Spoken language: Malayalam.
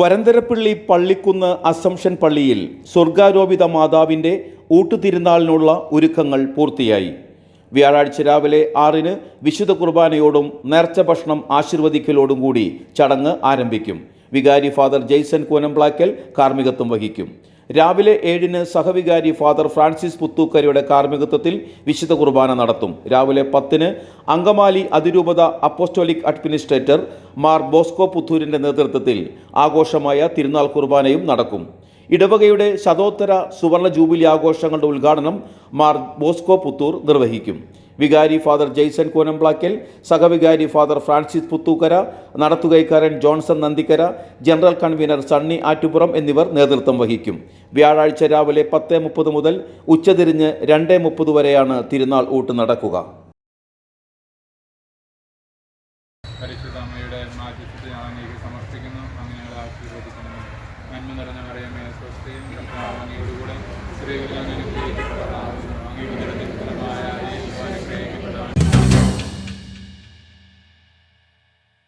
വരന്തരപ്പള്ളി പള്ളിക്കുന്ന് അസംഷൻ പള്ളിയിൽ സ്വർഗാരോപിത മാതാവിന്റെ ഊട്ടുതിരുന്നാളിനുള്ള ഒരുക്കങ്ങൾ പൂർത്തിയായി. വ്യാഴാഴ്ച രാവിലെ ആറിന് വിശുദ്ധ കുർബാനയോടും നേർച്ച ഭക്ഷണം ആശീർവദിക്കലോടും കൂടി ചടങ്ങ് ആരംഭിക്കും. വികാരി ഫാദർ ജെയ്സൺ കൂനംപ്ലാക്കൽ കാർമ്മികത്വം വഹിക്കും. രാവിലെ ഏഴിന് സഹവികാരി ഫാദർ ഫ്രാൻസിസ് പുത്തൂക്കരയുടെ കാർമ്മികത്വത്തിൽ വിശുദ്ധ കുർബാന നടത്തും. രാവിലെ പത്തിന് അങ്കമാലി അതിരൂപത അപ്പോസ്റ്റോലിക് അഡ്മിനിസ്ട്രേറ്റർ മാർ ബോസ്കോ പുത്തൂരിന്റെ നേതൃത്വത്തിൽ ആഘോഷമായ തിരുനാൾ കുർബാനയും നടക്കും. ഇടവകയുടെ ശതോത്തര സുവർണ ജൂബിലി ആഘോഷങ്ങളുടെ ഉദ്ഘാടനം മാർ ബോസ്കോ പുത്തൂർ നിർവഹിക്കും. വികാരി ഫാദർ ജെയ്സൺ കോനംപ്ലാക്കൽ സഹവികാരി father Francis Puthukkara നടത്തുകൈക്കാരൻ Johnson Nandikkara general convener Sunny Attupuram എന്നിവർ നേതൃത്വം വഹിക്കും. വ്യാഴാഴ്ച രാവിലെ പത്ത് മുപ്പത് മുതൽ ഉച്ചതിരിഞ്ഞ് രണ്ട് മുപ്പത് വരെയാണ് തിരുനാൾ ഊട്ട് നടക്കുക. പരിശുദ്ധ അമ്മയുടെ മാധ്യസ്ഥത്തെ ഞാൻ അങ്ങേക്ക് സമർപ്പിക്കുന്നു. അങ്ങ് ഞങ്ങളെ നന്മ നിറഞ്ഞ മറിയമേ സ്വസ്ഥയും അങ്ങയോടുകൂടെ സ്ത്രീകളിൽ അങ്ങ് അനുഗ്രഹിക്കപ്പെട്ടതാകുന്നു. അങ്ങയുടെ